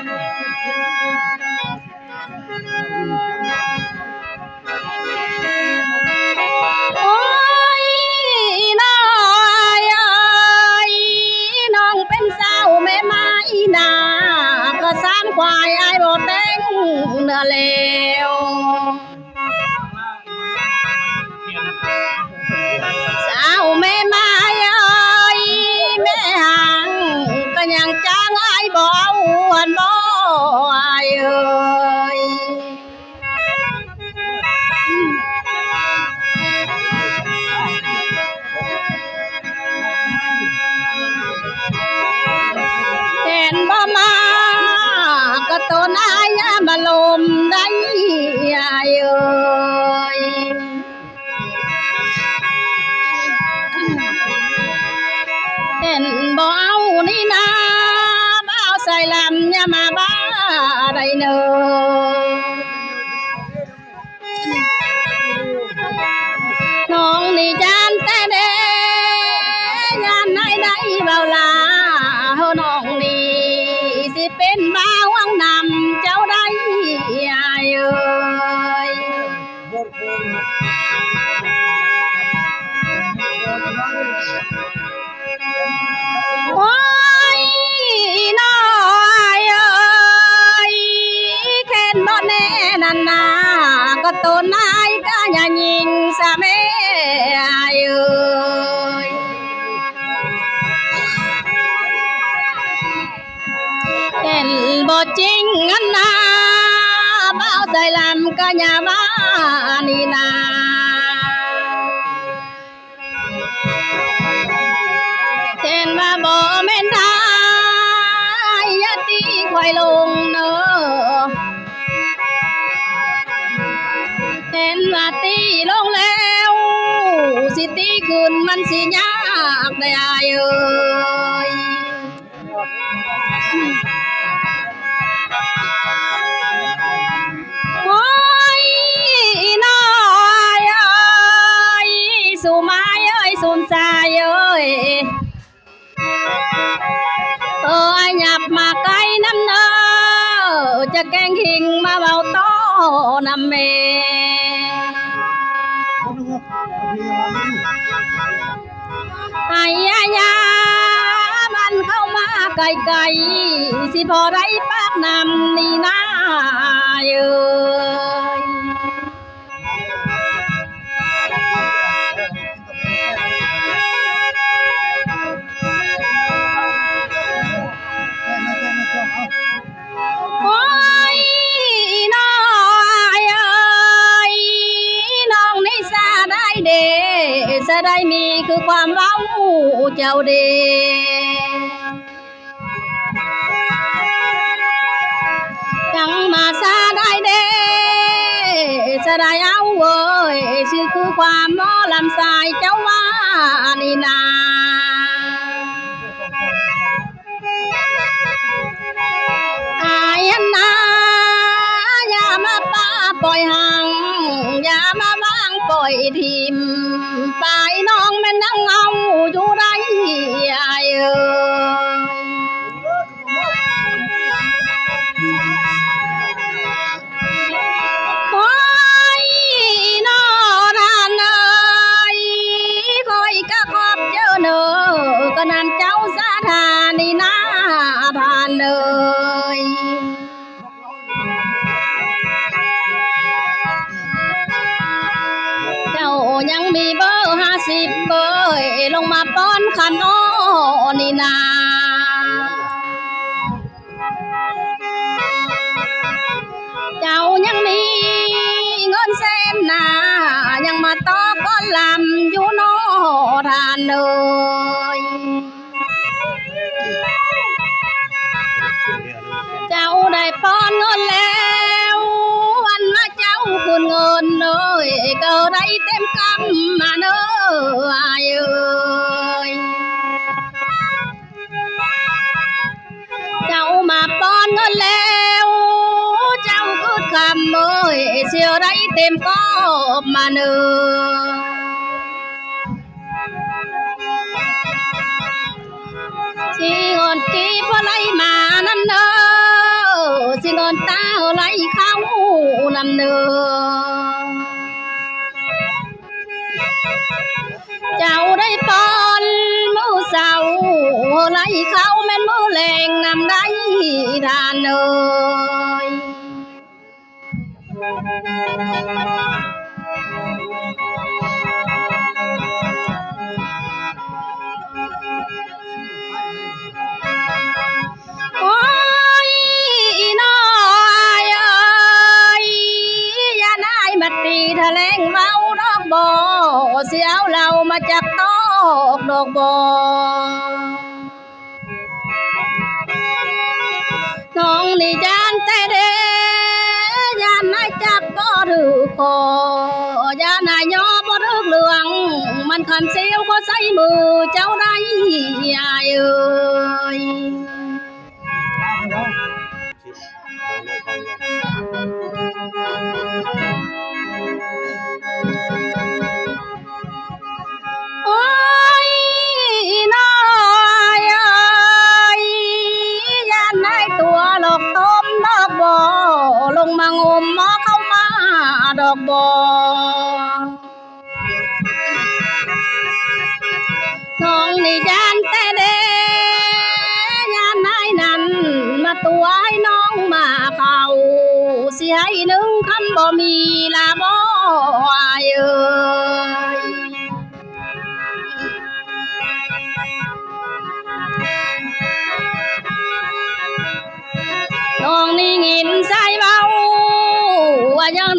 โอ้ยน้อยเอ้ยน้องเป็นสาวแม่ไม้นาก็สามควายไอ้บ่เต็งเนื้อเล mà lồm đấy, ai ơi. Tên bỏ áo ni na, bao sai làm nhà mà ba đầy nợ. Non ni chan tay đê, nhà nay đây vào là na, có tôn ai cả nhà nhìn xa mê ai ơi. Đèn bò chính ngân na, bao giờ làm cả nhà ba ni na. Đèn mà bỏ men ra ti khoai lùng nữa าตีลงเลงแล้วสิตีขึ้นมันสิยากได้อายเอ้ยโอ้ยน้อยเอ้ยสู่ไม้เอ้ยสูนสายเอ้ยเออหยับมาไกลน้ำเนอจะแกงหิงมาเบาโตน้ำเม ไกลไกลๆสิพอได้ปากนำนี่นาเอ้ยโอ้ยน้อยเอ้ยน้องนี่ซาได้เดซาได้มีคือความเว้าเจ้าเด ได้เอาเว้ยชื่อคือความหมอลำสายเจ้าว่านี่นาอายนาอย่ามาป้าปล่อยห่างอย่ามาวางปล่อยทิมปลายน้องแม่นั่งเอาอยู่ไรอายเอ้ nó nì nà cháu nhăn mi ngân xem nà nhưng mà to con làm chú nó ra nơi cháu đầy con ngân leo, ăn mà cháu buồn ngân ơi, cờ đây tem cam mà nơi ai ơi. đêm có mà nương xin ngọn kí vào lấy mà năn nơ xin ngọn tao lấy khao nằm nương cháu đây con mưa sầu lấy khao men mưa lèn nằm đây đàn nương เนือเจ้าได้ปอนมือเสาไหลเขาแม่นมือแรงนำได้ทานเอ่ย โอ้ยน้อยเอ้ยอย่านายมาตีทะเลงเมาดอกบ่เสียวเรามาจากตอกดอกบ่น้ ยานายยอบ่ถือเหลือง มันคำเสียวก็ใส่มือเจ้าได้อายเอ้ย bo thong ni jan te de nhan nai nan ma tuai nong ma khau si hai nương khăn bo mi là bo ai ơi. Thong ni nghìn sai bao và nhân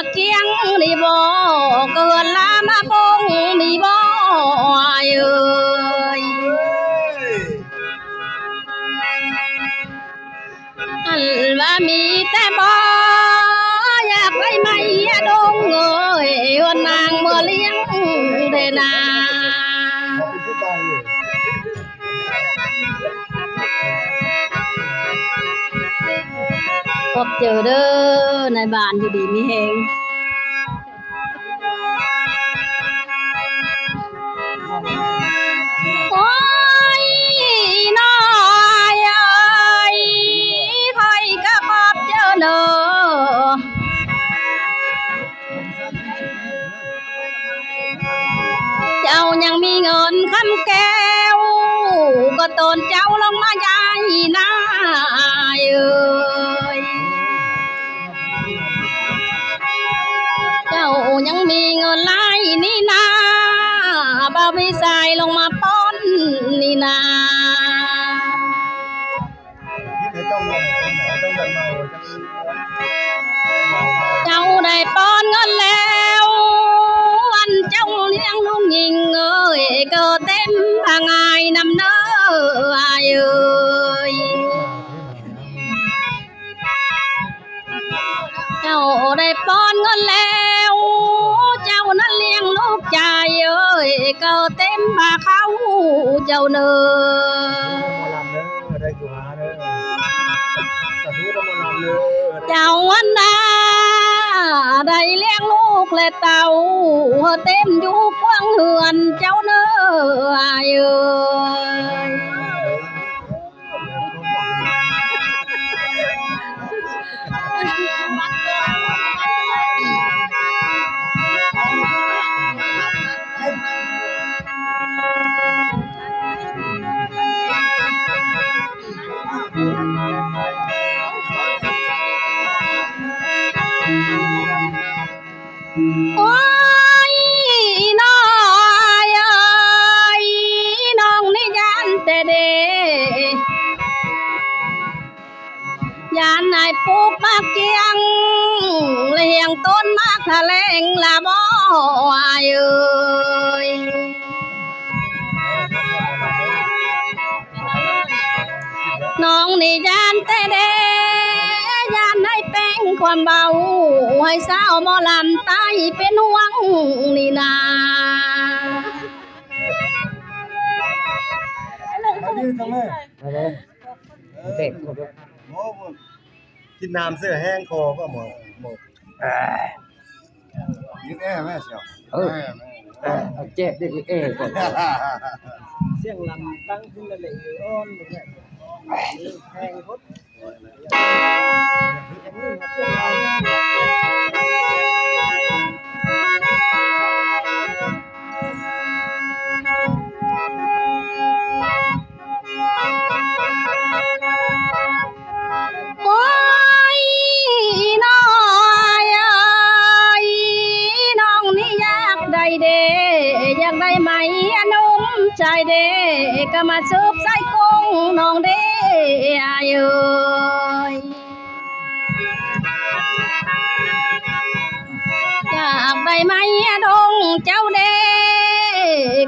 เขาสิให้หนึ่งคันบ่อเอ้ยน้องนี่งินใส่เบาว่ายังนวมาเกี้ยงนี่บ่เกินลามาปงนี่บ่เอ้ยอันว่ามีแต่บ่อยากไปไม่ดงเอ้ยนนางเมื่อเลี้ยงเดนา เจอเด้อในบ้านอยู่ดีมีแหงโอ้ยน้อยเอ้ยคอยก็ขอบเจ้าเนอเจ้ายังมีเงินคำแก้ว ก็ตนเจ้าลงมาใหญ่นาเอ้ ยังมีเงินไล่นี่นาบ่าวพี่สายลงมาป้อนนี่นา เกิดเต็มพาเขาเจ้าเน้อมาลำเด้อได้กูหาเด้อสาธุธรรมลำเด้อเจ้าวันนาได้เลี้ยงลูกและเต่าเต็มอยู่กว้างเหือนเจ้าเน้ออายเอ้ยโอ้ ทะเลงละบ่อายเอ้ยน้องนี่ยานแต่เดยานให้แป้งความเบาให้สาวหมอลำตายเป็นห่วงนี่นาเด็กหมดเลยหมอกินน้ำเสื้อแห้งคอก็หมอหมอ กินแอ่แม่เสียว เออเออเอาเจ็บเด็กเอ๋ก่อน เสียงลำตั้งขึ้นละเลยอ้อนเลยเนี่ยแพงพดอย่างนี้มาเสียงลำ มาซุบใส่กุ้งน้องเด้อาเอ้ยอยากได้ไหมอะดงเจ้าเด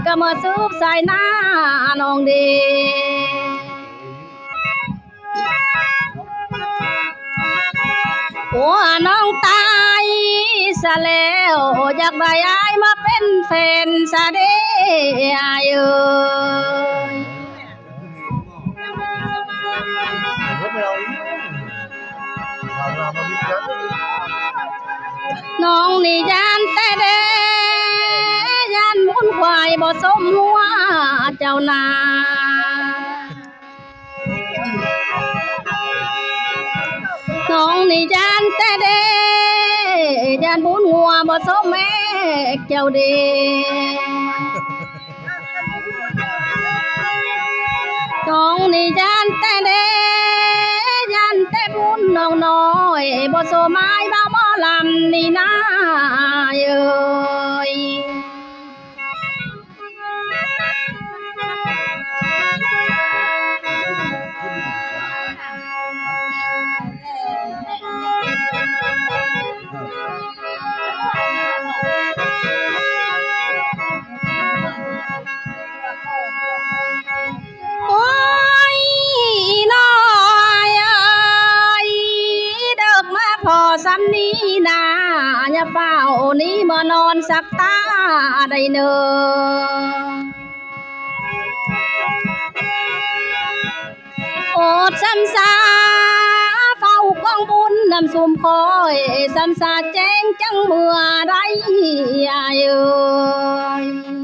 ก็มาซุบใส่หน้าน้องเด้หัวน้องตายซะแล้วอยากได้อายมาเป็นแฟนซะเด้อายเอ้ rồi non đi gian tê đê, gian muốn hoài bỏ sông hoa, chào nà non đi gian tê đê, gian muốn hoa bỏ sông mẹ e, chào đi non đi gian tê đê น้อยบ่โซไม้บ่หมอลำนี่นาเอ้ย นี้นาอย่าเฝ้านี้มานอนสักตาได้เนอโอดสันสาเฝ้ากองบุญนำสุมคอยสันสาแจ้งจังเมื่อไรอายเอ้ย